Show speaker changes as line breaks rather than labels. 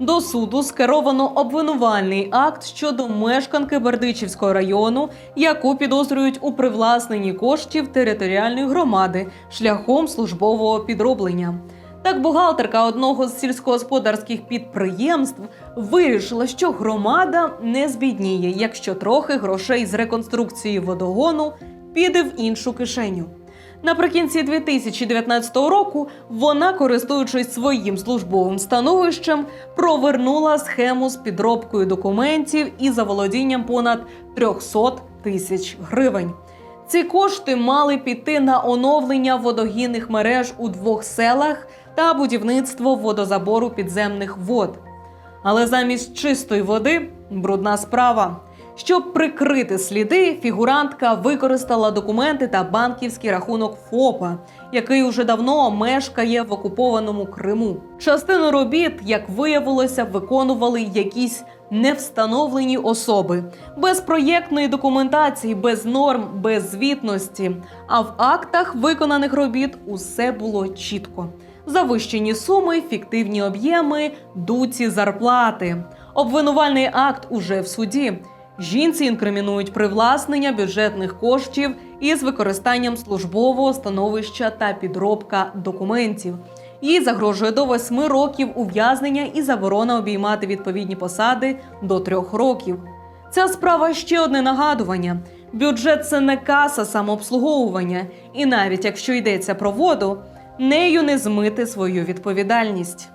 До суду скеровано обвинувальний акт щодо мешканки Бердичівського району, яку підозрюють у привласненні коштів територіальної громади шляхом службового підроблення. Так, бухгалтерка одного з сільськогосподарських підприємств вирішила, що громада не збідніє, якщо трохи грошей з реконструкції водогону піде в іншу кишеню. Наприкінці 2019 року вона, користуючись своїм службовим становищем, провернула схему з підробкою документів і заволодінням понад 300 тисяч гривень. Ці кошти мали піти на оновлення водогінних мереж у двох селах та будівництво водозабору підземних вод. Але замість чистої води брудна справа. Щоб прикрити сліди, фігурантка використала документи та банківський рахунок ФОПа, який уже давно мешкає в окупованому Криму. Частину робіт, як виявилося, виконували якісь невстановлені особи без проєктної документації, без норм, без звітності. А в актах виконаних робіт усе було чітко. Завищені суми, фіктивні об'єми, дуці зарплати. Обвинувальний акт уже в суді. Жінці інкримінують привласнення бюджетних коштів із використанням службового становища та підробка документів. Їй загрожує до восьми років ув'язнення і заборона обіймати відповідні посади до трьох років. Ця справа ще одне нагадування: бюджет це не каса самообслуговування, і навіть якщо йдеться про воду, нею не змити свою відповідальність.